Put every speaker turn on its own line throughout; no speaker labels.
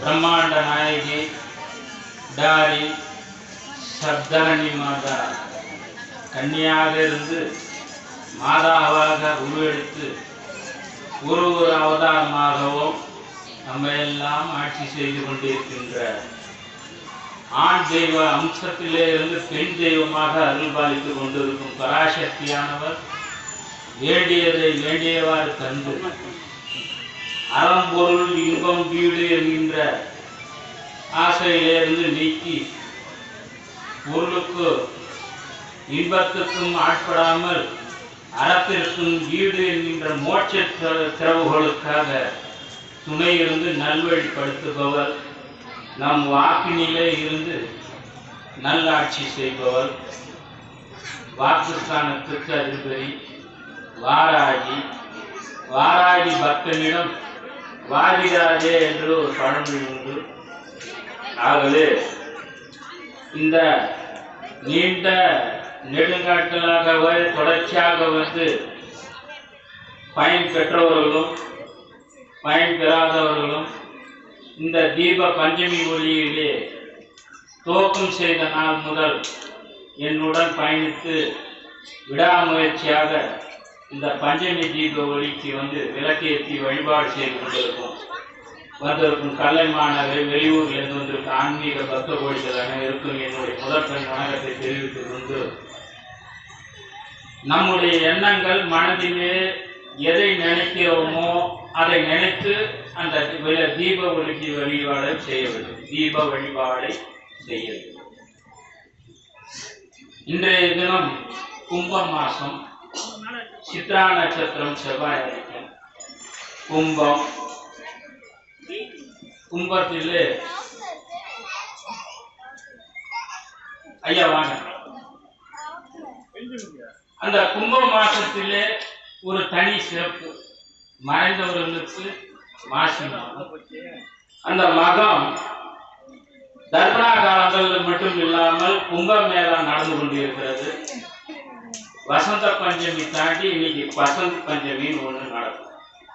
பிரம்மாண்ட நாயகி டாரி சப்தரணி மாதா கன்னியாக இருந்து மாதாவாக உருவெடுத்து ஒரு ஒரு அவதாரமாகவும் நம்ம எல்லாம் ஆட்சி செய்து கொண்டிருக்கின்ற ஆண் தெய்வ அம்சத்திலே இருந்து பெண் தெய்வமாக அருள்பாலித்துக் கொண்டிருக்கும் பராசக்தியானவர் வேண்டியதை வேண்டியவாறு தந்து அறம்பொருள் இன்பம் வீடு என்கின்ற ஆசையிலிருந்து நீக்கி பொருளுக்கு இன்பத்துக்கும் ஆட்படாமல் அறத்திற்கும் வீடு என்கின்ற மோட்ச திறவுகளுக்காக துணை இருந்து நல்வழிப்படுத்துபவர் நம் வாக்கினிலே இருந்து நல்லாட்சி செய்பவர் வாக்குஸ்தானத்துக்கு அதிபதி வாராகி வாராகி பக்தனிடம் வாதிராஜே என்று ஒரு பழமொழி உண்டு ஆகவே இந்த நீண்ட நெடுங்காட்டலாகவே தொடர்ச்சியாக வந்து பயன் பெற்றவர்களும் பயன் பெறாதவர்களும் இந்த தீப பஞ்சமி ஒளியிலே துவக்கம் செய்த நாள் முதல் என்னுடன் பயணித்து விடாமுயற்சியாக இந்த பஞ்சமி தீப ஒளிக்கு வந்து விளக்கேற்றி வழிபாடு செய்து கொண்டிருக்கும் வந்திருக்கும் கலை மாணவர் வெளியூரிலிருந்து வந்திருக்கும் ஆன்மீக பக்த கோடிகளாக இருக்கும் என்னுடைய முதற்கண் வணக்கத்தை தெரிவித்துக் கொண்டு நம்முடைய எண்ணங்கள் மனதிலே எதை நினைக்கிறோமோ அதை நினைத்து அந்த தீப ஒளிக்கு வழிபாடை செய்ய வேண்டும் தீப வழிபாடை செய்ய வேண்டும் இன்றைய தினம் கும்ப மாசம் சித்ரா நட்சத்திரம் செவ்வாய் கும்பம் கும்பத்திலே ஐயா வாங்க. அந்த கும்ப மாசத்திலே ஒரு தனி சிறப்பு. மறைந்தவர்களுக்கு மாசி அந்த மகம் தர்மனா காலங்கள் மட்டும் இல்லாமல் கும்ப கும்பமேளா நடந்து கொண்டிருக்கிறது. வசந்த பஞ்சமி தாண்டி இன்னைக்கு வசந்த பஞ்சமின்னு ஒன்று நடக்கும்.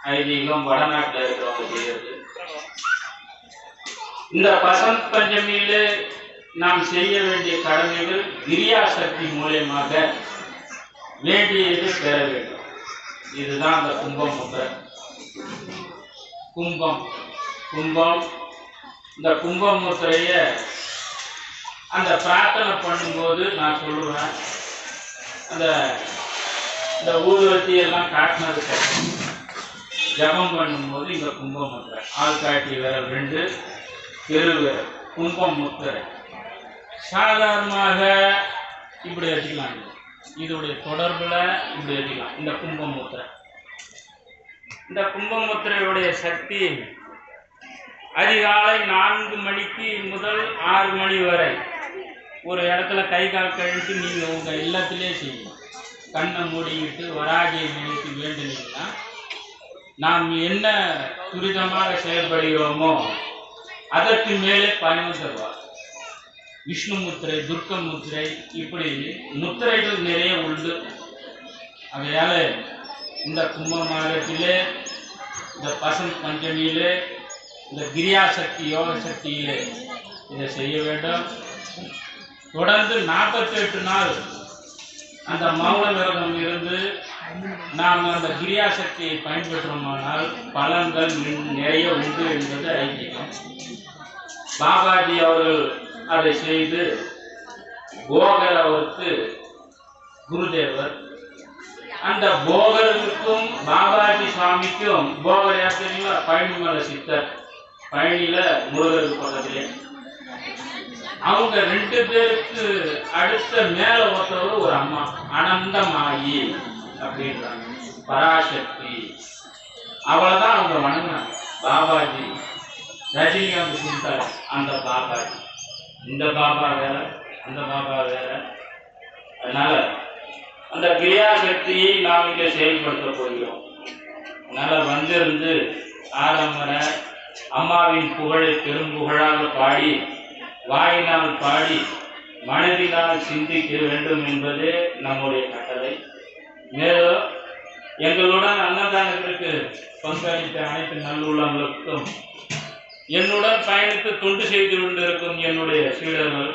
ஐதீகம் வடநாட்டில் இருக்கிறவங்க செய்யறது. இந்த வசந்த பஞ்சமியில நாம் செய்ய வேண்டிய கடமைகள் கிரியா சக்தி மூலியமாக வேண்டியது பெற வேண்டும். இதுதான் அந்த கும்பம் முத்திரை கும்பம். கும்பம். இந்த கும்ப முத்திரைய அந்த பிரார்த்தனை பண்ணும்போது நான் சொல்லுவேன். அந்த இந்த ஊதுவத்தி எல்லாம் காட்டினதுக்கு ஜபம் பண்ணும்போது இந்த கும்ப முத்திரை ஆள்காட்டி வேற ரெண்டு. தெருவு கும்பம் முத்திரை. சாதாரணமாக இப்படி வச்சுக்கலாம் இதோடைய தொடர்புல இப்படி வச்சுக்கலாம் இந்த கும்பம் முத்திரை. இந்த கும்பமுத்திரையுடைய சக்தி அதிகாலை நான்கு மணிக்கு முதல் ஆறு மணி வரை ஒரு இடத்துல கை கால் கழித்து நீங்கள் உங்கள் இல்லத்திலே செய்யணும் கண்ணை மூடிக்கிட்டு வராகியை நினைத்து வேண்டுனீங்கன்னா நாம் என்ன துரிதமாக செயல்படுகிறோமோ அதற்கு மேலே பயணம் தருவார் விஷ்ணு முத்திரை துர்க்க முத்திரை இப்படி முத்திரைகள் நிறைய உண்டு. ஆகையால இந்த கும்ப மாதத்திலே இந்த பசந்த் பஞ்சமியிலே இந்த கிரியா சக்தி யோக சக்தியிலே இதை செய்ய வேண்டும். தொடர்ந்து நாற்பத்தெட்டு நாள் அந்த மௌன விரதம் இருந்து நாம் அந்த கிரியா சக்தியை பயன்பெற்றோமானால் பலன்கள் நிறைய உண்டு என்பது ஐக்கியம் பாபாஜி அவர்கள் அதை செய்து போகர் அவருக்கு குருதேவர். அந்த போகருக்கும் பாபாஜி சுவாமிக்கும் போகர் யார் தெரியுங்களா பழனிமலை சித்தர். பழனியில முருகருக்கு பக்கத்திலே. அவங்க ரெண்டு பேருக்கு அடுத்த மேல ஒருத்தவர் ஒரு அம்மா. அனந்தமாயி. அப்படின்றாங்க. பராசக்தி. அவளைதான் அவங்க வணங்கினாங்க பாபாஜி ரஜினிகாந்த் சிந்தார் அந்த பாபாஜி இந்த பாபா வேற அந்த பாபா வேற. அதனால அந்த கிரியா சக்தியை நாம் இங்கே செயல்படுத்த போகிறோம். அதனால வந்திருந்து ஆரம்பர அம்மாவின் புகழை பெரும்புகழாக பாடி வாயினால் பாடி மனதினால் சிந்திக்க வேண்டும் என்பதே நம்முடைய கட்டளை. மேலும் எங்களுடன் அன்னதானத்திற்கு பங்களித்த அனைத்து நல்லுள்ளங்களுக்கும் என்னுடன் பயணித்து தொண்டு செய்து கொண்டிருக்கும் என்னுடைய சீடர்கள்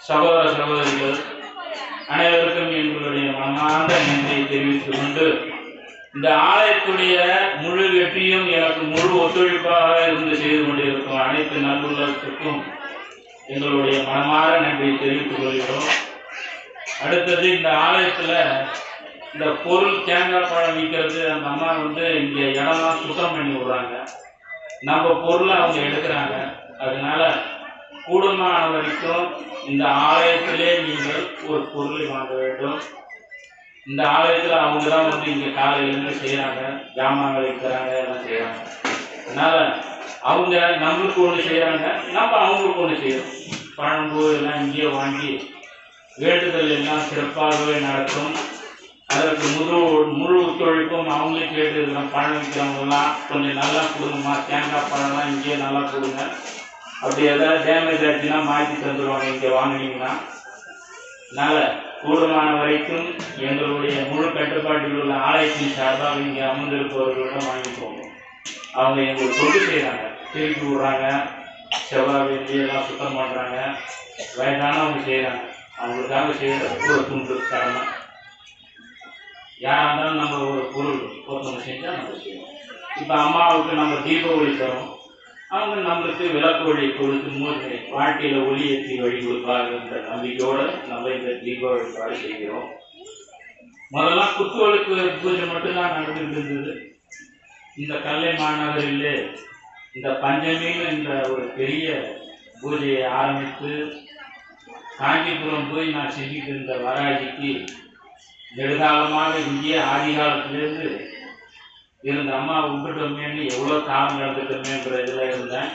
சகோதர சகோதரிகள் அனைவருக்கும் எங்களுடைய மனமார்ந்த நன்றியை தெரிவித்துக் கொண்டு இந்த ஆலயத்துடைய முழு வெற்றியும் எனக்கு முழு ஒத்துழைப்பாக இருந்து செய்து கொண்டிருக்கும் அனைத்து நல்லுள்ளத்துக்கும் எங்களுடைய மனமார நன்றியை தெரிவித்துக் கொள்கிறோம். அடுத்தது இந்த ஆலயத்தில் இந்த பொருள் தேங்காய் பழம் விற்கிறது அந்த அம்மா வந்து இங்கே இடம்லாம் சுத்தம் பண்ணி விடுறாங்க. நம்ம பொருளை அவங்க எடுக்கிறாங்க. அதனால கூடுமான வரைக்கும் இந்த ஆலயத்திலே நீங்கள் ஒரு பொருளை வாங்க வேண்டும். இந்த ஆலயத்தில் அவங்க தான் வந்து இங்கே காலையிலேருந்து இருந்து செய்யறாங்க ஜாமான்கள் விற்கிறாங்க எல்லாம் செய்கிறாங்க அதனால அவங்க நம்மளுக்கு ஒன்று செய்கிறாங்க நம்ம அவங்களுக்கு ஒன்று செய்யறோம். பழம்பு எல்லாம் இங்கேயே வாங்கி வேண்டுதல் எல்லாம் சிறப்பாகவே நடக்கும். அதற்கு முழு முழு ஒத்துழைப்பும் அவங்களே கேட்டுருக்கிற பழம் வைக்கிறவங்கலாம் கொஞ்சம் நல்லா கொடுங்கம்மா. தேங்காய் பழம்லாம் இங்கேயே நல்லா கொடுங்க. அப்படி ஏதாவது டேமேஜ் ஆச்சுன்னா மாற்றி தந்துடுவாங்க இங்கே வாங்கினீங்கன்னா. அதனால் கூடுமான வரைக்கும் எங்களுடைய முழு கட்டுப்பாட்டில் உள்ள ஆலயத்தின் சார்பாக இங்கே அமர்ந்திருப்பவர்களிடம் வாங்கிக்கோங்க. அவங்க எங்களுக்கு தொண்டு செய்கிறாங்க திருப்பி விடுறாங்க. செவ்வாய் வெள்ளி எல்லாம் சுத்தம் பண்ணுறாங்க வயதானவங்க செய்கிறாங்க அவங்களுக்காக செய்கிற ஒரு துண்டு கடமை யாராக இருந்தாலும் நம்ம ஒரு பொருள் ஒருத்தவங்க செஞ்சால் நம்ம செய்வோம் இப்போ அம்மாவுக்கு நம்ம தீப ஒளி தரோம். அவங்க நம்மளுக்கு விளக்கு ஒளி கொடுத்து மூணு வாழ்க்கையில் ஒளி ஏற்றி வழி கொடுப்பாருன்ற நம்பிக்கையோடு நம்ம இந்த தீப வழிபாடு செய்கிறோம். முதல்ல குத்துவளுக்கு பூஜை மட்டும்தான் நடந்துட்டு இருந்தது. இந்த கல்லை மாநகரிலே இந்த பஞ்சமின்னு என்ற ஒரு பெரிய பூஜையை ஆரம்பித்து காஞ்சிபுரம் போய் நான் செஞ்சுட்டு இருந்த வராஜிக்கு நெடுகாலமாக இங்கே ஆதி காலத்திலேருந்து இருந்த அம்மா விட்டுட்டோமேன்னு எவ்வளோ காலம் நடந்துட்டோமேன்ற இதில் இருந்தேன்.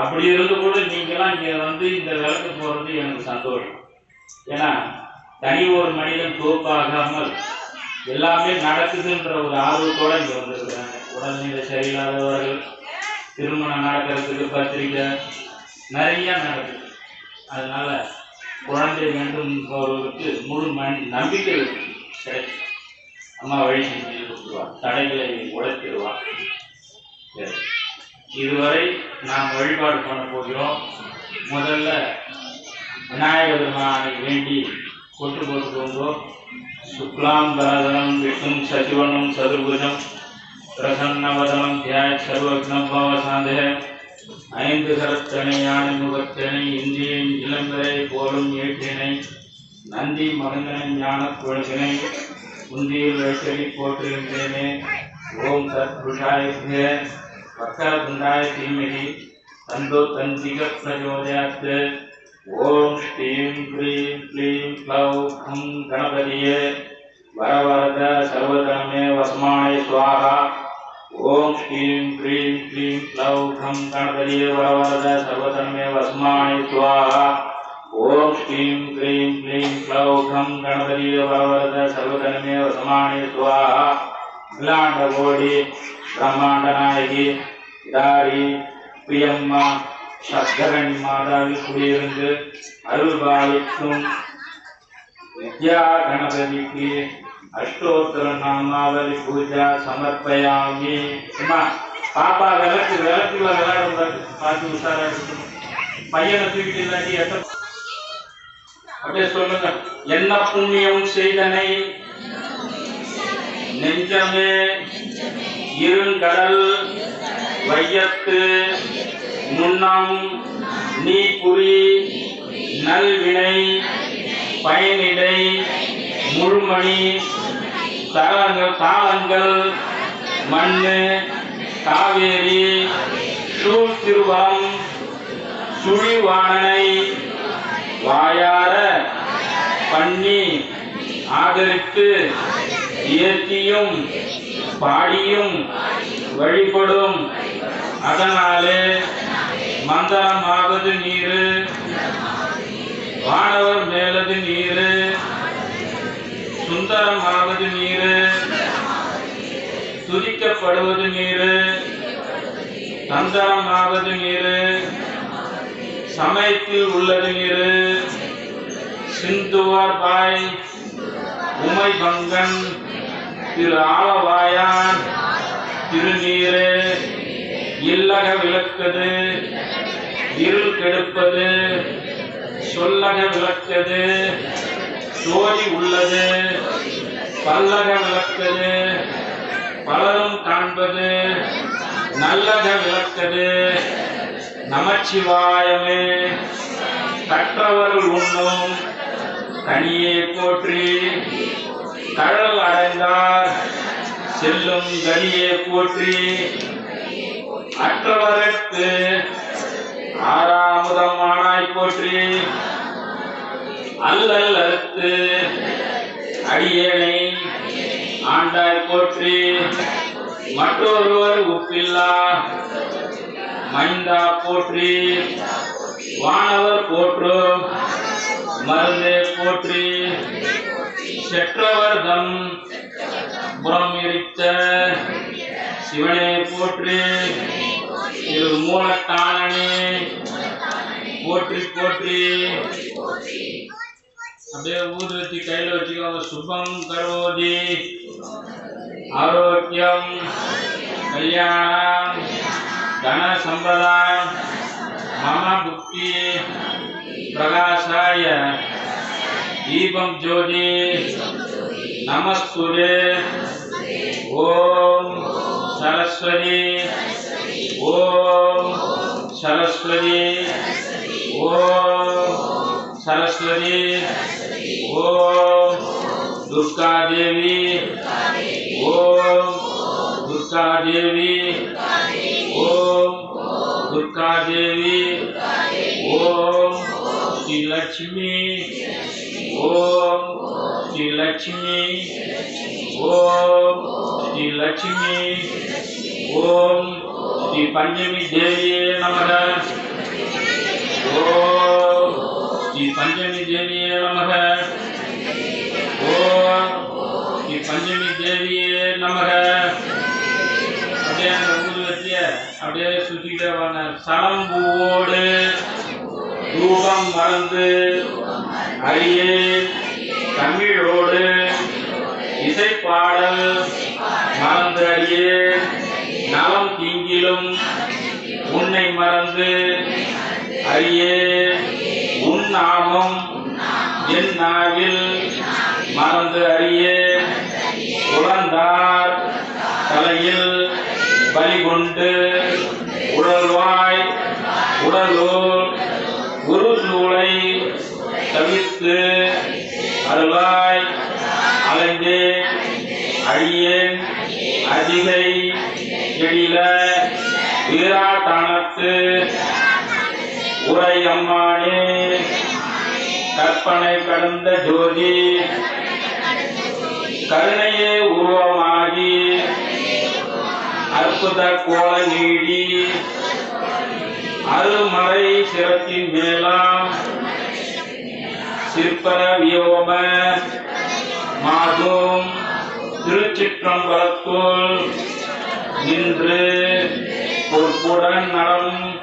அப்படி இருந்து கூட நீங்களாம் இங்கே வந்து இந்த விளக்கு போகிறது எனக்கு சந்தோஷம். ஏன்னா தனி ஒரு மனிதன் தோப்பாகாமல் எல்லாமே நடக்குதுன்ற ஒரு ஆர்வத்தோடு இங்கே வந்திருக்கிறாங்க. உடல்நிலை சரியில்லாதவர்கள் திருமணம் நடக்கிறதுக்கு பத்திரிக்கை நிறைய நடக்குது. அதனால குழந்தை வேண்டும் என்பவர்களுக்கு முழு மண் நம்பிக்கை கிடைக்கும். அம்மா வழி செஞ்சு கொடுத்துருவார் தடைகளை உடைத்திடுவார் இதுவரை நாம் வழிபாடு பண்ண போகிறோம். முதல்ல விநாயகர் பெருமானை வேண்டி கொட்டு போட்டுக்கோங்கோ சுக்லாம் பரதனம் விஷ்ணும் சசிவனம் சதுர்புஜம் பிரசன்னவதனம் தியாய சர்வக்னம் பவசாந்தே ஐந்து கரத்தனை யானை முகத்தனை இந்தியின் இளம்பரை போலும் ஏற்றினை நந்தி மகந்தனை ஞான குழந்தினை குந்தியில் வைத்தடி போற்றுகின்றேனே. ஓம் சத் புருஷாய வக்கரதுண்டாய தீமதி தந்தோ தந்திக பிரஜோதயாத்து ஓம் ஸ்ரீம் க்ரீம் க்ளீம் க்ளௌ ஹம் கணபதியே. வரவரத சர்வதமே வஸ்மானே சுவாகா. ஓம் ஸ்ரீம் க்ரீம் க்ளீம் க்ளௌ கம் கணபதியே வரவரத சர்வதமே வஸ்மானே ஸ்வாஹா ஓம் ஸ்ரீம் க்ரீம் க்ளீம் க்ளௌ கம் கணபதியே வரவரத சர்வதமே வஸ்மானே ஸ்வாஹா அகிலாண்ட கோடி பிரம்மாண்ட நாயகி இதாரி பிரியம்மா சப்தகணி மாதாவில் குடியிருந்து அருள்பாலிக்கும் வித்யா கணபதிக்கு அஷ்டோத்தர நாமாவளி பூஜா சமர்ப்பயாமி. சும்மா பாப்பா விளக்கு விளக்குல விளையாடும் பார்த்து உஷாரா இருக்கணும் பையனை தூக்கிட்டு இல்லாட்டி எத்தனை அப்படியே சொல்லுங்க. என்ன புண்ணியம் செய்தனை? நெஞ்சமே இருங்கடல் வையத்து முன்னம் நீ புரி நல்வினை பயனிடை முழுமணி தலங்கள் தாளங்கள் மண்ணு காவேரி சூழ் திருவம் சுழிவாணனை வாயார பண்ணி ஆதரித்து இயற்றியும் பாடியும் வழிபடும். அதனாலே மந்தரமாவது நீரு வானவர் மேலது நீரு சுந்தரமாவது நீரு. துதிக்கப்படுவது நீரு. சந்தரமாவது நீரு. சமயத்தில் உள்ளது நீரு. சிந்துவார் பாய் உமை பங்கன் திரு ஆலவாயான் திருநீரு இல்லக விளக்குது இருள் கெடுப்பது சொல்லக விளக்குது சோதி உள்ளது. பல்லக விளக்கது. பலரும் காண்பது. நல்லக விளக்கது. நமச்சிவாயமே. கற்றவர்கள் உண்ணும். கனியே போற்றி. கழல் அடைந்தார். செல்லும் கனியே போற்றி. அற்றவருக்கு ஆறாமுதம் ஆனாய் போற்றி. அல்லத்து அறுத்து அடியேனை ஆண்டாய் போற்றி. மற்றொருவர் உப்பில்லா. மைந்தா போற்றி. வானவர் போற்றும் மருந்தே போற்றி. செற்றவர் தம் புறம் எரித்த. சிவனே போற்றி. இது மூலத்தானனே போற்றி போற்றி. அப்படியே ஊதுவத்தி கையில வச்சுக்கோங்க. சுபம் கரோதி. ஆரோக்கியம். கல்யாணம். தன சம்பதாம் மம புக்தி. பிரகாசாய தீபம் ஜோதி. நமஸ்துரே ஓம் சரஸ்வதி. ஓம் சரஸ்வதி. ஓம் சரஸ்வதி. ஓம் துர்கா தேவி ஓம் துர்கா தேவி ஓம் துர்கா தேவி ஓம் ஸ்ரீ லட்சுமி ஓம் ஸ்ரீ லட்சுமி ஓம் ஸ்ரீ லட்சுமி ஓம் ஸ்ரீ பஞ்சமி தேவியே நமக ஓம் ஸ்ரீ பஞ்சமி தேவியே நமக. ஓம். ஸ்ரீ பஞ்சமி தேவியே நமக. அப்படியே அந்த ஊதுவத்திய அப்படியே சுத்திட்டே வாங்க. சலம்பூவோடு ரூபம் மறந்து அரியே தமிழோடு இசைப்பாடல் மறந்து அடியே நலம் தீங்கிலும் உன்னை மறந்து அரியே நாமம் என் நாவில் மறந்து அறிய. உழந்தார் தலையில் பலி கொண்டு. உடல்வாய் உடலூர் குரு சூளை தவிர்த்து அருளாய் அலைந்தே. அழியேன் அதிகை எழில வீராட்டானத்து. உரையம்மானே கற்பனை கடந்த ஜோதி. கருணையே உருவமாகி. அற்புத கோல நீடி. அருள்மறை சிறப்பின் மேலாம். சிற்பர வியோம மாதோம். திருச்சிற்றம்பலத்துள் நின்று பொறுப்புடன் நடம்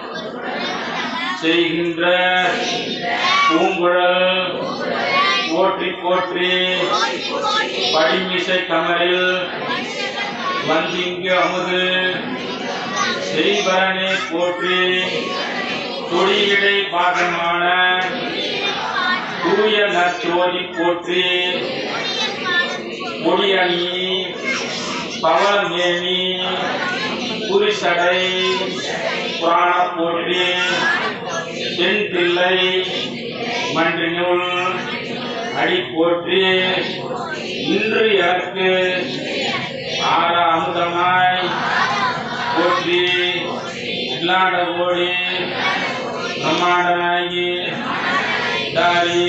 செய்கின்ற பூங்குழல் போற்றி போற்றி படிமிசை கமரில் வந்திங்கு அமுது ஸ்ரீபரனை போற்றி துடியிடை பாகமான தூய நற்சோதி போற்றி கொடியணி பவளமேனி புரிசடை புராண போற்றி தென் பிள்ளை மன்றினுள் அடி போற்றி இன்று எனக்கு ஆற அமுதமாய் போற்றி இல்லாத ஓடி பிரமாண்டனாகி தாரி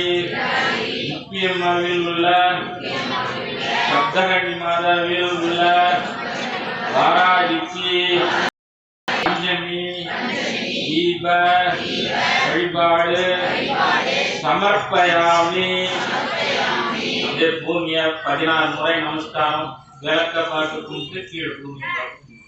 முக்கியமாவில் உள்ள சப்தகடி மாதாவில் உள்ள வாராதிச்சி பஞ்சமி தீப வழிபாடு சமர்ப்பயாமி அப்படியே பூமியை பதினாறு முறை நமஸ்காரம் விளக்க பார்த்து கும்பிட்டு கீழே பூமி பார்க்கணும்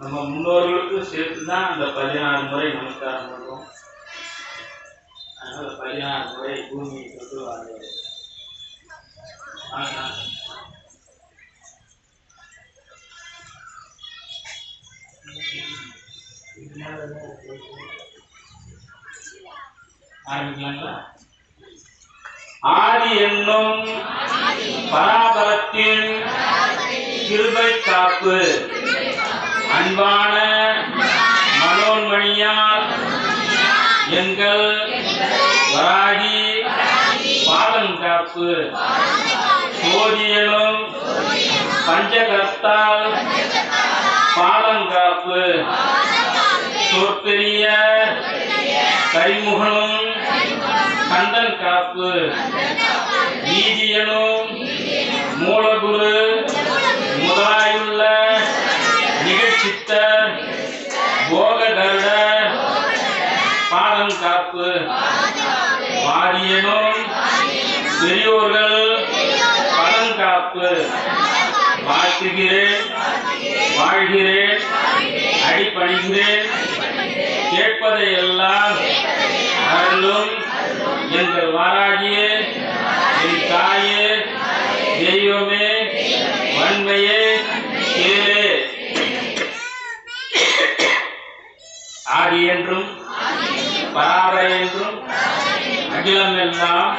நம்ம முன்னோர்களுக்கு சேர்த்து தான் அந்த பதினாறு முறை நமஸ்காரம் பண்ணுறோம் அதனால பதினாறு முறை பூமியை தொட்டு வாழ்ந்தது ஆனா ஆரம்பிக்கலாங்களா? ஆதி என்னும் பராபரத்தின் கிருபை காப்பு. அன்பான மனோன்மணியால் எங்கள் ராகி பாதம் காப்பு. சோதியனும் பஞ்சகர்த்தால் பாதம் காப்பு. சொற்பெரிய கரிமுகனும் கந்தன் காப்பு. நீதியனும் மூலகுரு பாதம் காப்பு வாரியனும் பெரியோர்கள் பதம் காப்பு வாழ்த்துகிறேன். வாழ்கிறேன். அடிபணிகிறேன் கேட்பதை எல்லாம் அருளும். எங்கள் வாராகியே என் தாயே தெய்வமே வன்மையே கேளே ஆதி என்றும் பராபர அகிலம் எல்லாம்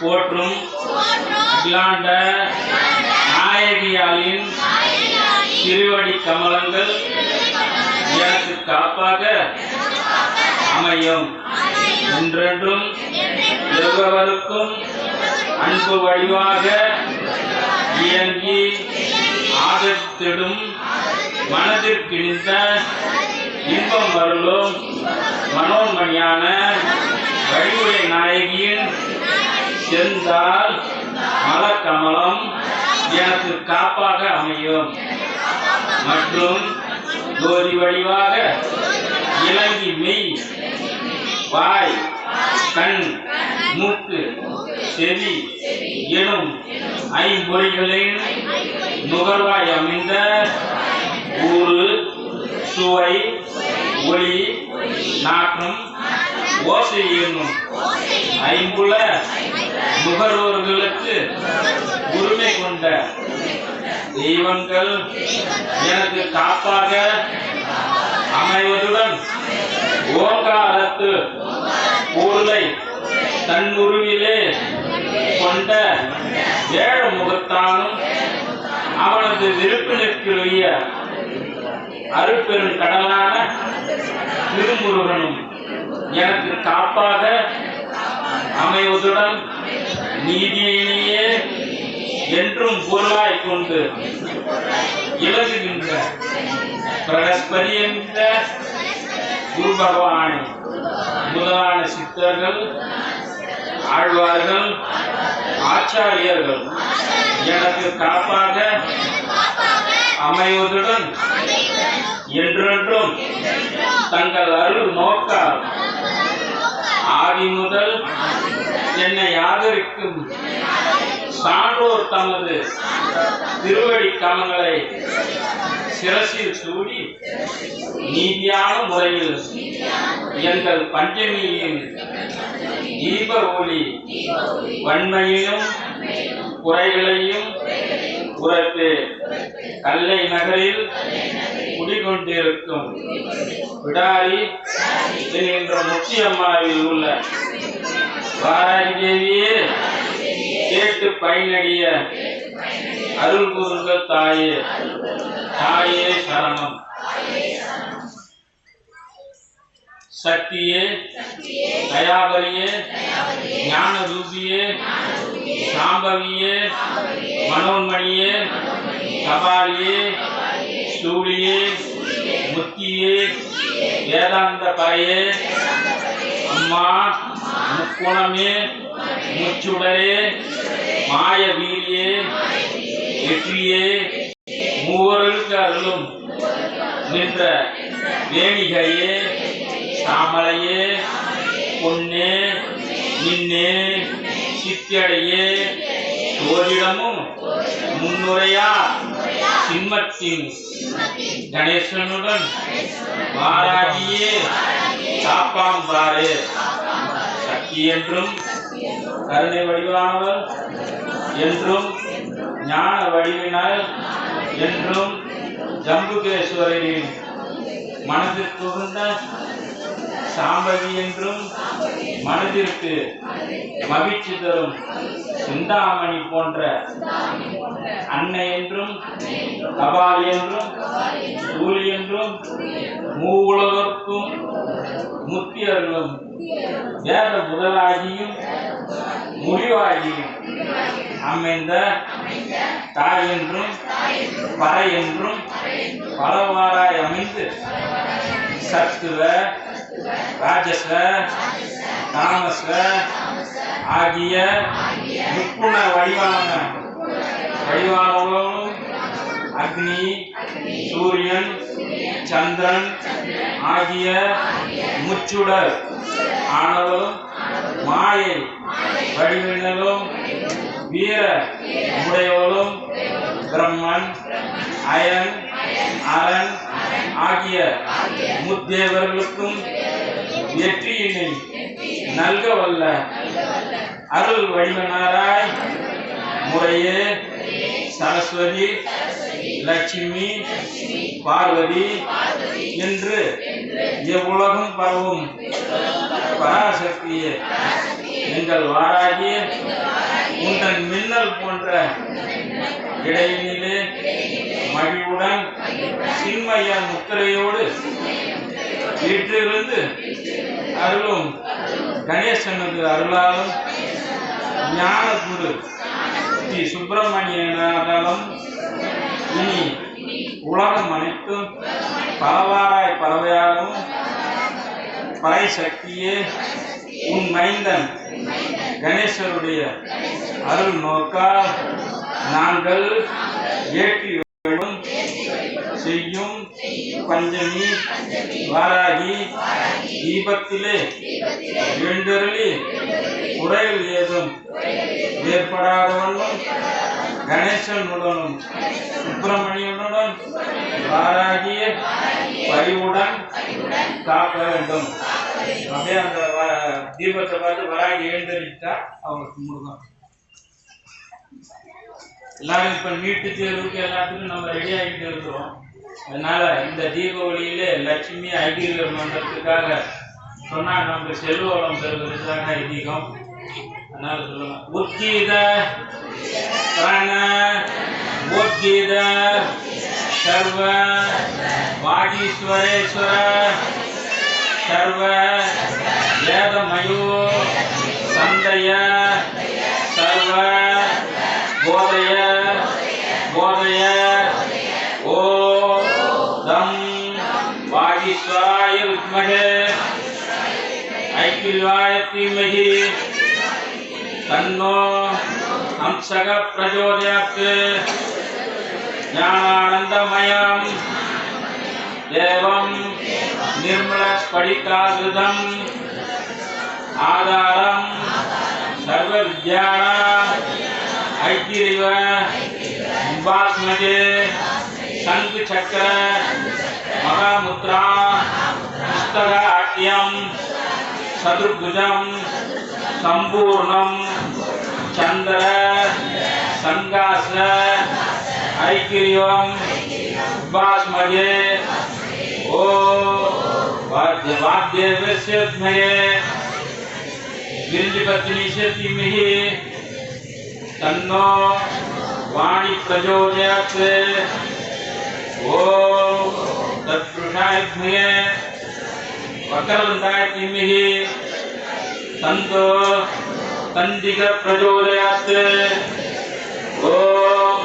போற்றும் அகிலாண்ட நாயகியாலின் திருவடி கமலங்கள் எனக்கு காப்பாக அமையும். என்றென்றும் எவ்வளவருக்கும் அன்பு வடிவாக இயங்கி ஆதரித்திடும் மனதிற்கிணிந்த இன்பம் வருளும். மனோன்மணியான வழிமுறை நாயகியின் செந்தால் மலக்கமலம் எனக்கு காப்பாக அமையும். மற்றும் ஜோதி வடிவாக இலங்கி மெய் வாய் கண் மூக்கு செவி எனும் ஐம்பொறிகளின் நுகர்வாய் அமைந்த ஊறு சுவை ஒளி நாற்றம் ஓசை என்னும் ஐம்புல நுகர்வோர்களுக்கு உரிமை கொண்ட தெய்வங்கள் எனக்கு காப்பாக அமைவதுடன் ஓங்காரத்து பொருளை தன்னுருவிலே கொண்ட ஏழ முகத்தானும் அவனது விருப்பினுக்குரிய அருப்பெரும் கடலான திருமுருகனும் எனக்கு காப்பாக அமைவதுடன் நீதியிலேயே என்றும் பொருளாய் கொண்டு இலகுகின்ற பிரகஸ்பதி என்ற குரு பகவானை முதலான சித்தர்கள் ஆழ்வார்கள் ஆச்சாரியர்கள் எனக்கு காப்பாக அமைவதுடன் என்றென்றும் தங்கள் அருள் நோக்கால் ஆதி முதல் என்னை ஆதரிக்கும் சான்றோர் தமது திருவடி கலங்களை சிரசில் சூடி நீதியான முறையில் எங்கள் பஞ்சமியின் தீப ஒளி வன்மையிலும் குறைகளையும் உரைத்து கல்லை நகரில் குடிகொண்டிருக்கும். விடாரி என்கின்ற முத்தியம்மாவில் உள்ள வாராகி தேவியே கேட்டு பயனடிய அருள் கூறுங்கள் தாயே தாயே சரணம். சக்தியே தயாபரியே ஞான ரூபியே சாம்பவியே மனோன்மணியே கபாலியே சூழியே முத்தியே வேதாந்த பறையே அம்மா முக்குணமே முச்சுடரே மாய வீரியே வெற்றியே மூவர்களுக்கு அருளும் நின்ற வேணிகையே சாமலையே பொன்னே நின்னே சித்தியடையே ஓரிடமும் முன்னுரையா சிம்மத்தின் கணேசனுடன் வாராகியே. காப்பாம் பாரு சக்தி என்றும் கருணை வடிவானவர் என்றும் ஞான வடிவினர் என்றும் ஜம்புகேஸ்வரரின் மனதிற்கு உகந்த சாம்பவி என்றும் மனதிற்கு மகிழ்ச்சி தரும் சிந்தாமணி போன்ற அன்னை என்றும் கபால் என்றும் கூலி என்றும் மூவுலகர்க்கும் முத்தியர்களும் வேத முதலாகியும் முடிவாகியும் அமைந்த தாய் என்றும் பறை என்றும் பலவாறாய் அமைந்து சத்துவ ராஜஸ்வ தாமஸ்வ ஆகிய முக்குண வடிவான வடிவானவர்களும் அக்னி சூரியன் சந்திரன் ஆகிய முச்சுடர் ஆனவரும் மாயை வடிவினரும் வீர உடையவரும் பிரம்மன் அயன் அரண் ஆகிய முத்தேவர்களுக்கும் வெற்றியினை நல்க வல்ல அருள் வடிவனாராய் முறையே சரஸ்வதி லட்சுமி பார்வதி என்று எவ்வுலகம் பரவும் பராசக்தியே. எங்கள் வாராகி உந்தன் மின்னல் போன்ற இடையினிலே மகிழ்வுடன் சின்மய முத்திரையோடு வீற்றிருந்து அருளும். கணேசனுக்கு அருளாலும் ஞான குரு ஸ்ரீ சுப்பிரமணியனாலும் இனி உலகம் அனைத்தும் பலவாராய் பறவையாகவும் பறை சக்தியே உன் மைந்தன். கணேசருடைய அருள் நோக்கால் நாங்கள் ஏற்றி வரும் செய்யும் பஞ்சமி வாராகி தீபத்திலே வேண்டருளி குறைகள் ஏதும் ஏற்படாத வண்ணம் கணேசனுடனும் சுப்பிரமணியனுடன் வாராகிய பரிவுடன் காக்க வேண்டும். அப்படியே அந்த வ- தீபத்தை பார்த்து வராகி எழுந்தரிட்டா அவங்க கும்பிடுதான் எல்லாரும் இப்ப நீட்டு தேர்வுக்கு எல்லாத்துக்கும் நம்ம ரெடி ஆகிட்டு இருக்கிறோம். அதனால இந்த தீபாவளியிலே லட்சுமி ஐகியர் மன்றத்துக்காக சொன்னா நம்ம செல்வம் பெறுவதற்காக ஐதீகம்? அதனால சொல்லுங்க. உத்கீத பிராண உத்கீத சர்வ வாகீஸ்வரேஸ்வர சர்வ வேதமயோ சந்தய சர்வ போதய போதய தம் வாகீஸ்வராய வித்மகே ஐக்கியவாய தீமகி தன்னோ ஹம்சக பிரச்சோதயாத் ஞானானந்தமயம் தேவம் निर्मलस्फटिकाकृतम् आधारं सर्वविद्याणाम् ऐक्यैव शंख चक्र मगामुद्रा पुस्तकाट्यम चतुर्भुजम संपूर्ण चंद्र संगास ऐक्यम बास्मये ओ वाद्यवाद्य विश्वमये बिल्लिपत्निशति मिहि तन्नो वाणी प्रचोदयात् ओम तत्पुरुषाय स्मये वक्रवन्ताय किमिः तन्तो तन्दिक प्रचोदयात् ओम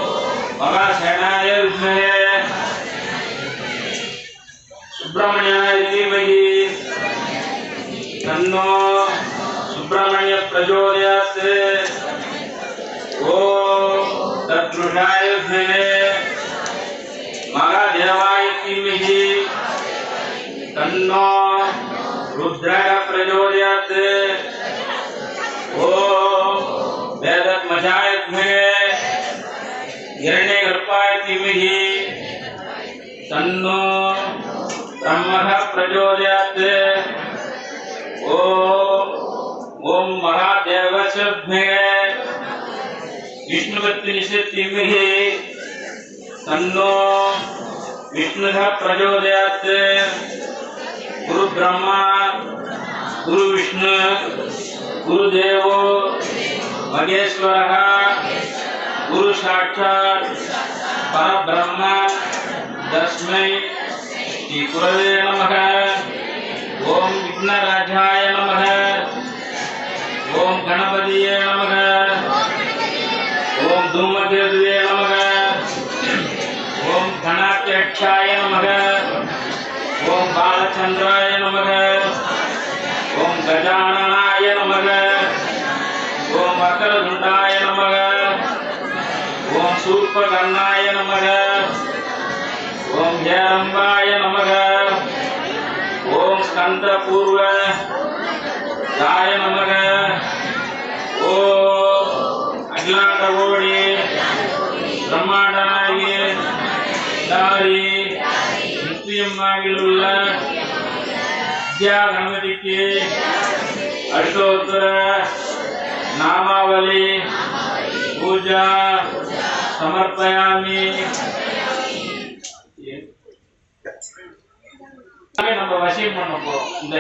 महाशरणाय विद्महे सुब्रह्मण्याय धीमहि तन्नो सुब्रह्मण्य प्रचोदयात् ओम तत्पुरुषाय विद्महे महादेवायकिमिः तन्नो रुद्रः प्रचोदयात्। ॐ वेदमजाय द्मे हिरण्य गर्पायकिमिः तन्नो ब्रह्मः प्रचोदयात्। ॐ ॐ तन्नो தன்னோ விஷ்ணுக பிரச்சோதயாத் குரு பிரம்மா குரு விஷ்ணு குரு தேவோ மகேஸ்வரः குரு சாட்சாத் பரபிரம்ம தஸ்மை ஸ்ரீ குரவே நமக ஓம் விக்னராஜாய கணாத்தியட்சாய நமக. ஓம் பாலச்சந்திராய நமக. ஓம் கஜானனாய நமக. ஓம் வக்கரதுண்டாய நமக. ஓம் சூர்பகர்ணாய நமக. ஓம் ஹேரம்பாய நமக. ஓம் ஸ்கந்த பூர்வ தாய நமக. ஓ அகிலாண்ட ஓடி பிரம்மாண்டனாகி தாரி நித்தியம்மாவில் உள்ள வித்யா கணபதிக்கு அஷ்டோத்தர நாமாவளி பூஜா சமர்ப்பயாமி நம்ம வசியம் பண்ண போறோம் இந்த